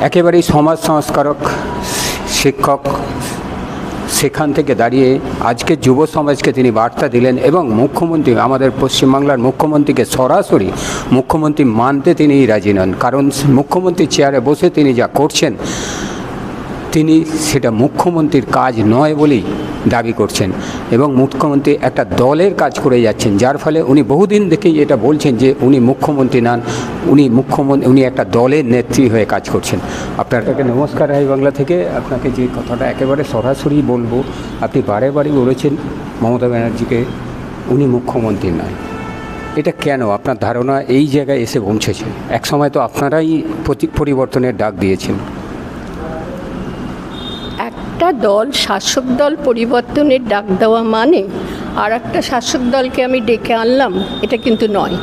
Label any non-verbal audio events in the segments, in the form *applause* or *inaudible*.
একেবারেই সমাজ সংস্কারক, শিক্ষক, সেখান থেকে দাঁড়িয়ে আজকে যুব সমাজকে তিনি বার্তা দিলেন এবং মুখ্যমন্ত্রী, আমাদের পশ্চিমবাংলার মুখ্যমন্ত্রীকে সরাসরি মুখ্যমন্ত্রী মানতে তিনি রাজি নন। কারণ মুখ্যমন্ত্রী চেয়ারে বসে তিনি যা করছেন, তিনি সেটা মুখ্যমন্ত্রীর কাজ নয় বলেই দাবি করছেন এবং মুখ্যমন্ত্রী একটা দলের কাজ করে যাচ্ছেন, যার ফলে উনি বহুদিন থেকেই এটা বলছেন যে উনি মুখ্যমন্ত্রী নন, উনি মুখ্যমন্ত্রী, উনি একটা দলের নেত্রী হয়ে কাজ করছেন। আপনাকে নমস্কার, হাই বাংলা থেকে। আপনাকে যে কথাটা একেবারে সরাসরি বলব, আপনি বারে বারে বলেছেন মমতা ব্যানার্জিকে, উনি মুখ্যমন্ত্রী নয় এটা কেন? আপনার ধারণা এই জায়গায় এসে পৌঁছেছে। এক সময় তো আপনারাই পরিবর্তনের ডাক দিয়েছেন। একটা দল শাসক দল পরিবর্তনের ডাক দেওয়া মানে আর একটা শাসক দলকে আমি ডেকে আনলাম, এটা কিন্তু নয়।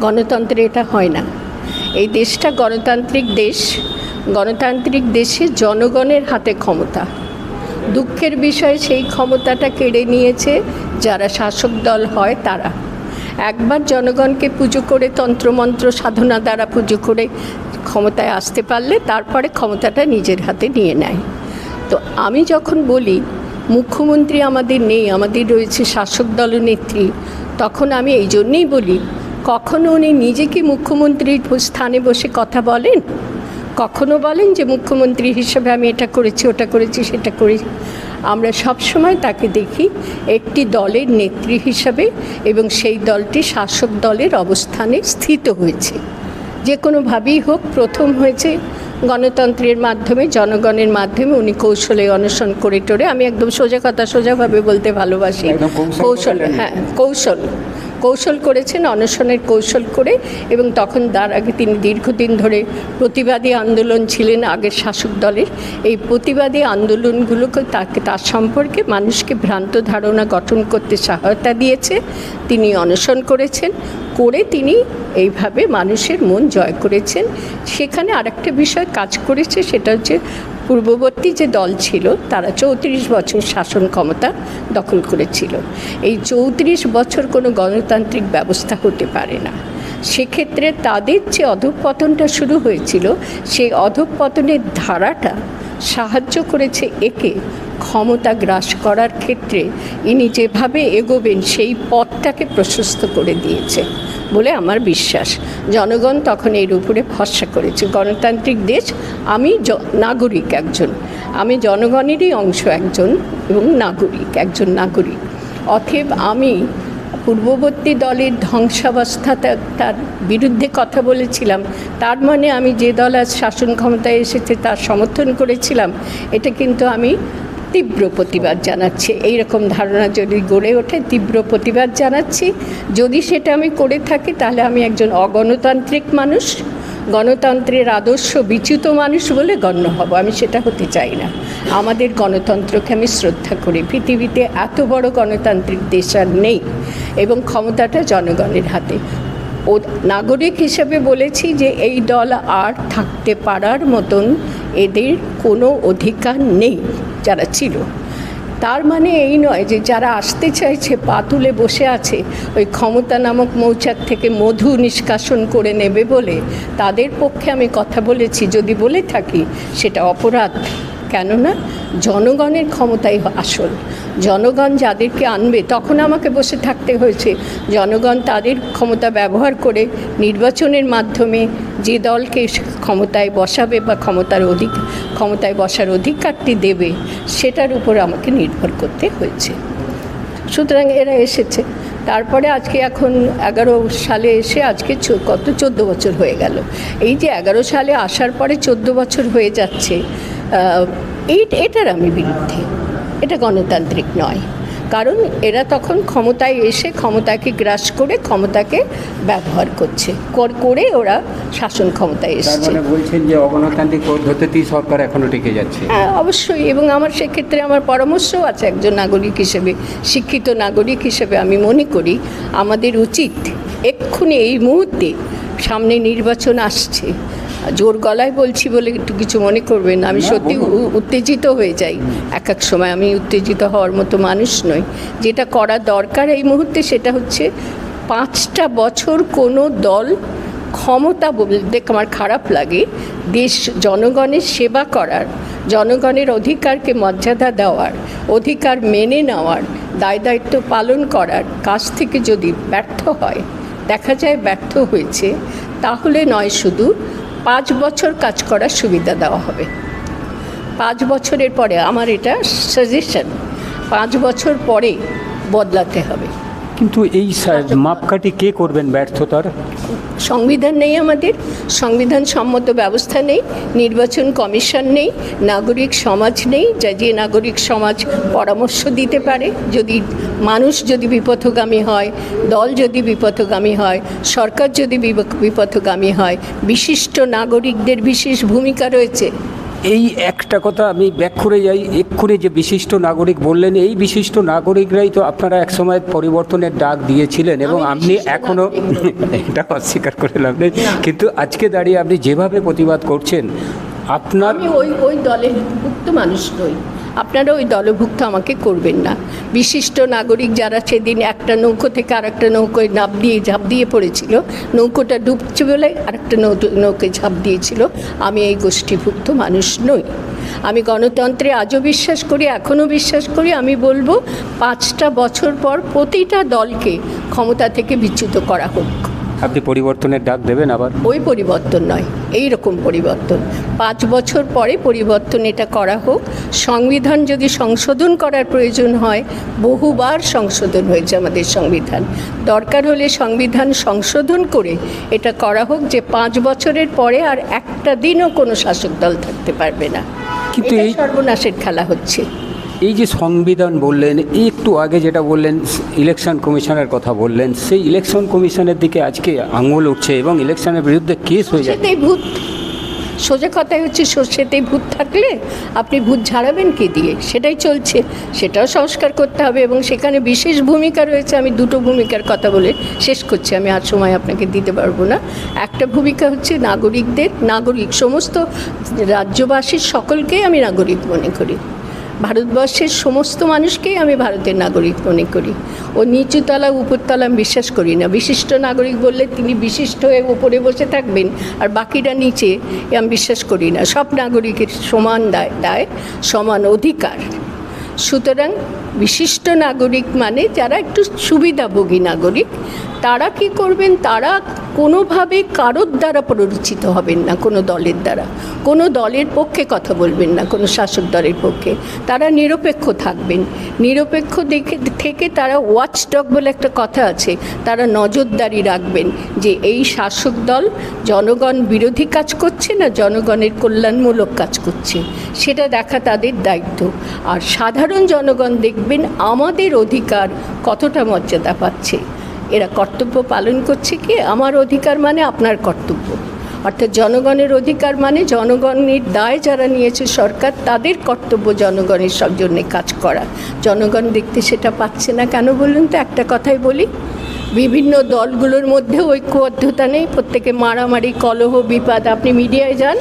গণতন্ত্রে এটা হয় না। এই দেশটা গণতান্ত্রিক দেশ। গণতান্ত্রিক দেশে জনগণের হাতে ক্ষমতা। দুঃখের বিষয়ে, সেই ক্ষমতাটা কেড়ে নিয়েছে যারা শাসক দল হয় তারা। একবার জনগণকে পুজো করে, তন্ত্রমন্ত্র সাধনা দ্বারা পুজো করে ক্ষমতায় আসতে পারলে, তারপরে ক্ষমতাটা নিজের হাতে নিয়ে নেয়। তো আমি যখন বলি, মুখ্যমন্ত্রী আমাদের নেই, আমাদের রয়েছে শাসক দলনেত্রী তখন আমি এই জন্যেই বলি, কখনো উনি নিজেকে মুখ্যমন্ত্রীর স্থানে বসে কথা বলেন? কখনো বলেন যে মুখ্যমন্ত্রী হিসেবে আমি এটা করেছি, ওটা করেছি, সেটা করেছি আমরা সবসময় তাকে দেখি একটি দলের নেত্রী হিসাবে এবং সেই দলটি শাসক দলের অবস্থানে স্থিত হয়েছে। যে কোনোভাবেই হোক, প্রথম হয়েছে গণতন্ত্রের মাধ্যমে জনগণের মাধ্যমে উনি কৌশলে অনশন করে টোরে। আমি একদম সোজা কথা সোজাভাবে বলতে ভালোবাসি। কৌশল কৌশল হ্যাঁ কৌশল। কৌশল করেছেন, অনশনের কৌশল করে এবং তখন তার আগে তিনি দীর্ঘদিন ধরে প্রতিবাদী আন্দোলন ছিলেন আগের শাসক দলের। এই প্রতিবাদী আন্দোলনগুলোকে তাকে, তার সম্পর্কে মানুষকে ভ্রান্ত ধারণা গঠন করতে সহায়তা দিয়েছে। তিনি অনশন করেছেন, করে তিনি এইভাবে মানুষের মন জয় করেছেন। সেখানে আরেকটা বিষয় কাজ করেছে, সেটা হচ্ছে পূর্ববর্তী যে দল ছিল, তারা চৌত্রিশ বছর শাসন ক্ষমতা দখল করেছিল। এই চৌত্রিশ বছর কোনো গণতান্ত্রিক ব্যবস্থা হতে পারে না। সেক্ষেত্রে তাদের যে অধঃপতনটা শুরু হয়েছিল, সেই অধঃপতনের ধারাটা সাহায্য করেছে একে ক্ষমতা গ্রাস করার ক্ষেত্রে। ইনি যেভাবে এগোবেন, সেই পথটাকে প্রশস্ত করে দিয়েছে। বলে আমার বিশ্বাস। জনগণ তখন এর উপরে ভরসা করেছে। গণতান্ত্রিক দেশ, আমি নাগরিক একজন। আমি জনগণেরই অংশ একজন এবং নাগরিক, একজন নাগরিক। অতএব আমি পূর্ববর্তী দলের ধ্বংসাবস্থা তার বিরুদ্ধে কথা বলেছিলাম। তার মানে আমি যে দল আজ শাসন ক্ষমতায় এসেছে, তার সমর্থন করেছিলাম, এটা কিন্তু আমি তীব্র প্রতিবাদ জানাচ্ছে। এই রকম ধারণা যদি গড়ে ওঠে, তীব্র প্রতিবাদ জানাচ্ছি। যদি সেটা আমি করে থাকি, তাহলে আমি একজন অগণতান্ত্রিক মানুষ, গণতন্ত্রের আদর্শ বিচ্যুত মানুষ বলে গণ্য হব। আমি সেটা হতে চাই না। আমাদের গণতন্ত্রকে আমি শ্রদ্ধা করি। পৃথিবীতে এত বড় গণতান্ত্রিক দেশ আর নেই এবং ক্ষমতাটা জনগণের হাতে। ও নাগরিক হিসেবে বলেছি যে এই দল আর থাকতে পারার মতন এদের কোনো অধিকার নেই যারা ছিল। তার মানে এই নয় যে যারা আসতে চাইছে, পা তুলে বসে আছে, ওই ক্ষমতা নামক মৌচাক থেকে মধু নিষ্কাশন করে নেবে বলে, তাদের পক্ষে আমি কথা বলেছি। যদি বলে থাকি, সেটা অপরাধ। কেননা জনগণের ক্ষমতাই আসল। জনগণ যাদেরকে আনবে তখন আমাকে বসে থাকতে হয়েছে। জনগণ তাদের ক্ষমতা ব্যবহার করে নির্বাচনের মাধ্যমে যে দলকে ক্ষমতায় বসাবে বা ক্ষমতার অধিক, ক্ষমতায় বসার অধিকারটি দেবে, সেটার উপর আমাকে নির্ভর করতে হয়েছে। সুতরাং এরা এসেছে। তারপরে আজকে এখন এগারো সালে এসে আজকে কত, চোদ্দ বছর হয়ে গেল। এই যে এগারো সালে আসার পরে চোদ্দ বছর হয়ে যাচ্ছে এটার আমি বিরুদ্ধে। এটা গণতান্ত্রিক নয়। কারণ এরা তখন ক্ষমতায় এসে ক্ষমতাকে গ্রাস করে ক্ষমতাকে ব্যবহার করছে। কর- করে ওরা শাসন ক্ষমতায় এসছে। মানে বলছেন যে অগণতান্ত্রিক পদ্ধতিতেই সরকার এখনও টিকে যাচ্ছে। হ্যাঁ অবশ্যই। এবং আমার সেক্ষেত্রে আমার পরামর্শও আছে একজন নাগরিক হিসেবে শিক্ষিত নাগরিক হিসেবে আমি মনে করি আমাদের উচিত এক্ষুনি এই মুহূর্তে সামনে নির্বাচন আসছে। জোর গলায় বলছি বলে একটু কিছু মনে করবেন না, আমি সত্যি উত্তেজিত হয়ে যাই। এক এক সময় আমি উত্তেজিত হওয়ার মতো মানুষ নই। যেটা করা দরকার এই মুহূর্তে সেটা হচ্ছে পাঁচটা বছর কোনো দল ক্ষমতা বলতে আমার খারাপ লাগে। দেশ জনগণের সেবা করার জনগণের অধিকারকে মর্যাদা দেওয়ার অধিকার মেনে নেওয়ার দায় দায়িত্ব পালন করার কাজ থেকে যদি ব্যর্থ হয় দেখা যায় ব্যর্থ হয়েছে তাহলে নয় শুধু পাঁচ বছর কাজ করার সুবিধা দেওয়া হবে। পাঁচ বছরের পরে আমার এটা সাজেশন পাঁচ বছর পরে বদলাতে হবে। কিন্তু এই মাপকাঠি কে করবেন ব্যর্থতার? সংবিধান নেই আমাদের সংবিধান সম্মত ব্যবস্থা নেই, নির্বাচন কমিশন নেই, নাগরিক সমাজ নেই, যা যে নাগরিক সমাজ পরামর্শ দিতে পারে, যদি মানুষ যদি বিপথগামী হয়, দল যদি বিপথগামী হয়, সরকার যদি বিপ- বিপথগামী হয়, বিশিষ্ট নাগরিকদের বিশেষ ভূমিকা রয়েছে। এই একটা কথা আমি ব্যাক করে যাই। এক্ষুনি যে বিশিষ্ট নাগরিক বললেন এই বিশিষ্ট নাগরিকরাই তো আপনারা একসময় পরিবর্তনের ডাক দিয়েছিলেন এবং আপনি এখনও এখনও *laughs* এটা অস্বীকার করে লাভ নেই। কিন্তু আজকে দাঁড়িয়ে আপনি যেভাবে প্রতিবাদ করছেন আপনার ওই ওই দলের মানুষ নই। আপনারা ওই দলভুক্ত আমাকে করবেন না। বিশিষ্ট নাগরিক যারা সেদিন একটা নৌকো থেকে আরেকটা নৌকোয় নাপ দিয়ে, ঝাঁপ দিয়ে পড়েছিল, নৌকোটা ডুবছে বলে আরেকটা নৌ- নৌকোয় ঝাঁপ দিয়েছিল, আমি এই গোষ্ঠীভুক্ত মানুষ নই। আমি গণতন্ত্রে আজও বিশ্বাস করি, এখনও বিশ্বাস করি, আমি বলব পাঁচটা বছর পর প্রতিটা দলকে ক্ষমতা থেকে বিচ্যুত করা হোক। আপনি পরিবর্তনের ডাক দেবেন আবার? ওই পরিবর্তন নয় এই রকম পরিবর্তন। পাঁচ বছর পরে পরিবর্তন এটা করা হোক। সংবিধান যদি সংশোধন করার প্রয়োজন হয় বহুবার সংশোধন হয়েছে আমাদের সংবিধান। দরকার হলে সংবিধান সংশোধন করে এটা করা হোক যে পাঁচ বছরের পরে আর একটা দিনও কোনো শাসক দল থাকতে পারবে না। কিন্তু এই- সর্বনাশের খেলা হচ্ছে। এই যে সংবিধান বললেন, একটু আগে যেটা বললেন ইলেকশন কমিশনের কথা বললেন, সেই ইলেকশন কমিশনের দিকে আজকে আঙুল উঠছে এবং ইলেকশনের বিরুদ্ধে কেস হয়ে সর্ষেতেই ভূত। সোজা কথাই হচ্ছে, সর্ষেতেই ভূত থাকলে আপনি ভূত ঝাড়াবেন কে দিয়ে? সেটাই চলছে। সেটাও সংস্কার করতে হবে এবং সেখানে বিশেষ ভূমিকা রয়েছে। আমি দুটো ভূমিকার কথা বলে শেষ করছি। আমি আর সময় আপনাকে দিতে পারব না। একটা ভূমিকা হচ্ছে নাগরিকদের, নাগরিক সমস্ত রাজ্যবাসীর সকলকেই আমি নাগরিক মনে করি। ভারতবর্ষের সমস্ত মানুষকেই আমি ভারতের নাগরিক মনে করি। ও নিচুতলা, উপরতলা আমি বিশ্বাস করি না। বিশিষ্ট নাগরিক বললে তিনি বিশিষ্ট হয়ে ওপরে বসে থাকবেন, আর বাকিরা নিচে আমি বিশ্বাস করি না। সব নাগরিকের সমান দায় দায়, সমান অধিকার। সুতরাং বিশিষ্ট নাগরিক মানে যারা একটু সুবিধাভোগী নাগরিক, তারা কি করবেন? তারা কোনোভাবে কারোর দ্বারা প্ররোচিত হবেন না, কোনো দলের দ্বারা। কোনো দলের পক্ষে কথা বলবেন না, কোনো শাসক দলের পক্ষে। তারা নিরপেক্ষ থাকবেন। নিরপেক্ষ দেখে, থেকে তারা ওয়াচডগ বলে একটা কথা আছে, তারা নজরদারি রাখবেন যে এই শাসক দল জনগণ বিরোধী কাজ করছে না জনগণের কল্যাণমূলক কাজ করছে। সেটা দেখা তাদের দায়িত্ব। আর সাধারণ জনগণ দেখবেন আমাদের অধিকার কতটা মর্যাদা পাচ্ছে। এরা কর্তব্য পালন করছে কি? আমার অধিকার মানে আপনার কর্তব্য। অর্থাৎ জনগণের অধিকার মানে জনগণের দায় যারা নিয়েছে সরকার, তাদের কর্তব্য জনগণের সব জন্যে কাজ করা। জনগণ দেখতে সেটা পাচ্ছে না কেন বলুন তো? একটা কথাই বলি, বিভিন্ন দলগুলোর মধ্যে ঐক্যবদ্ধতা নেই, প্রত্যেকে মারামারি, কলহ, বিপাদ, আপনি মিডিয়ায় যান,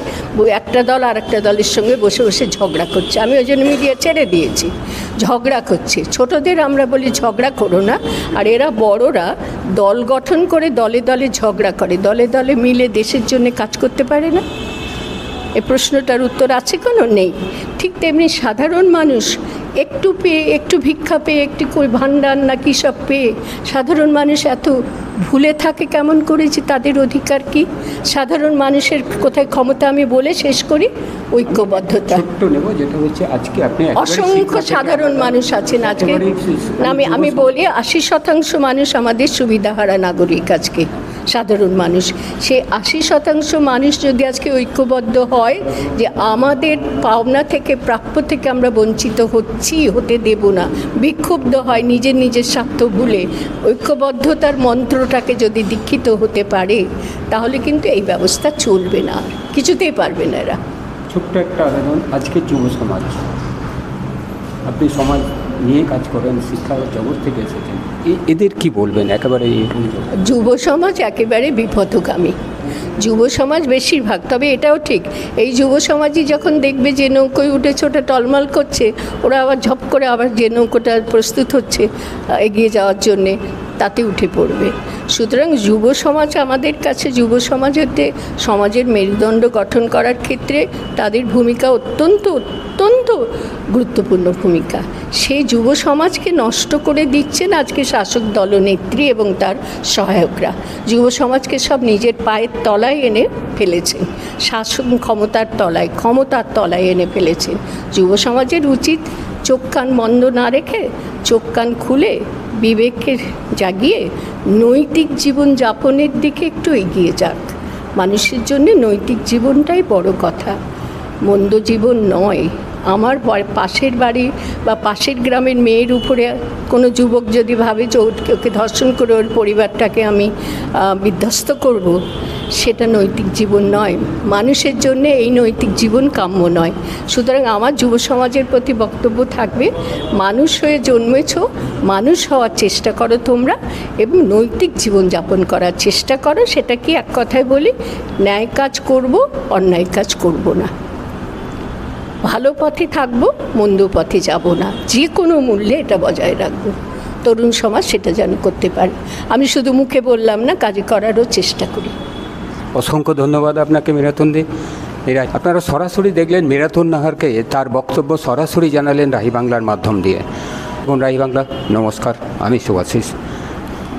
একটা দল আর একটা দলের সঙ্গে বসে বসে ঝগড়া করছে। আমি ওই জন্য মিডিয়া ছেড়ে দিয়েছি। ঝগড়া করছে। ছোটদের আমরা বলি ঝগড়া করো না। আর এরা বড়রা দল গঠন করে দলে দলে ঝগড়া করে। দলে দলে মিলে দেশের জন্য কাজ করতে পারে না। এ প্রশ্নটার উত্তর আছে কোনো? নেই। ঠিক তেমনি সাধারণ মানুষ একটু পেয়ে, একটু ভিক্ষা পেয়ে, একটু ভাণ্ডার না কী সব পেয়ে, সাধারণ মানুষ এত ভুলে থাকে কেমন করে যে তাদের অধিকার কি? সাধারণ মানুষের কোথায় ক্ষমতা আমি বলে শেষ করি? ঐক্যবদ্ধতা। অসংখ্য সাধারণ মানুষ আছেন আজকে। আমি আমি বলি আশি শতাংশ মানুষ আমাদের সুবিধা হারা নাগরিক আজকে। সাধারণ মানুষ। সে আশি শতাংশ মানুষ যদি আজকে ঐক্যবদ্ধ হয় যে আমাদের পাওনা থেকে, প্রাপ্য থেকে আমরা বঞ্চিত হচ্ছি, হতে দেব না, বিক্ষুব্ধ হয় নিজের নিজের স্বার্থ ভুলে, ঐক্যবদ্ধতার মন্ত্রটাকে যদি দীক্ষিত হতে পারে, তাহলে কিন্তু এই ব্যবস্থা চলবে না, কিছুতেই পারবে না এরা। ছোট্ট একটা আবেদন, আজকে যুব সমাজ। আপনি সমাজ নিয়ে কাজ করেন, শিক্ষা জগৎ থেকে এসেছেন। এদের কি বলবেন? একেবারে যুব সমাজ একেবারে বিপথগামী। যুব সমাজ বেশিরভাগ, তবে এটাও ঠিক, এই যুব সমাজই যখন দেখবে যে নৌকোয় উঠেছে, ওটা টলমল করছে, ওরা আবার ঝপ করে আবার যে নৌকোটা প্রস্তুত হচ্ছে এগিয়ে যাওয়ার জন্যে তাতে উঠে পড়বে। সুতরাং যুব সমাজ আমাদের কাছে, যুব সমাজেতে সমাজের মেরুদণ্ড গঠন করার ক্ষেত্রে তাদের ভূমিকা অত্যন্ত অত্যন্ত গুরুত্বপূর্ণ ভূমিকা। সেই যুব সমাজকে নষ্ট করে দিচ্ছেন আজকে শাসক দলনেত্রী এবং তার সহায়করা। যুব সমাজকে সব নিজের পায়ের তলায় এনে ফেলেছেন। শাসন ক্ষমতার তলায় ক্ষমতার তলায় এনে ফেলেছেন। যুব সমাজের উচিত চোখ কান বন্ধ না রেখে চোখ কান খুলে বিবেকের জাগিয়ে নৈতিক জীবন যাপনের দিকে একটু এগিয়ে যাক। মানুষের জন্য নৈতিক জীবনটাই বড় কথা। মন্দ জীবন নয়। আমার পাশের বাড়ি বা পাশের গ্রামের মেয়ের উপরে কোনো যুবক যদি ভাবে যে ওকে ধর্ষণ করে ওর পরিবারটাকে আমি বিধ্বস্ত করব, সেটা নৈতিক জীবন নয়। মানুষের জন্য এই নৈতিক জীবন কাম্য নয়। সুতরাং আমার যুব সমাজের প্রতি বক্তব্য থাকবে, মানুষ হয়ে জন্মেছ, মানুষ হওয়ার চেষ্টা করো তোমরা এবং নৈতিক জীবন যাপন করার চেষ্টা করো। সেটা কি এক কথায় বলি, ন্যায় কাজ করব, অন্যায় কাজ করব না। ভালো পথে থাকব, মন্দ পথে যাব না। যে কোনো মূল্যে এটা বজায় রাখব। তরুণ সমাজ সেটা যেন করতে পারে। আমি শুধু মুখে বললাম না, কাজে করারও চেষ্টা করি। অসংখ্য ধন্যবাদ আপনাকে মিরাতুন্দি আপনারা সরাসরি দেখলেন মিরাতুন নাহারকে, তার বক্তব্য সরাসরি জানালেন রাহি বাংলার মাধ্যম দিয়ে। এবং রাহি বাংলা, নমস্কার, আমি সুভাষিস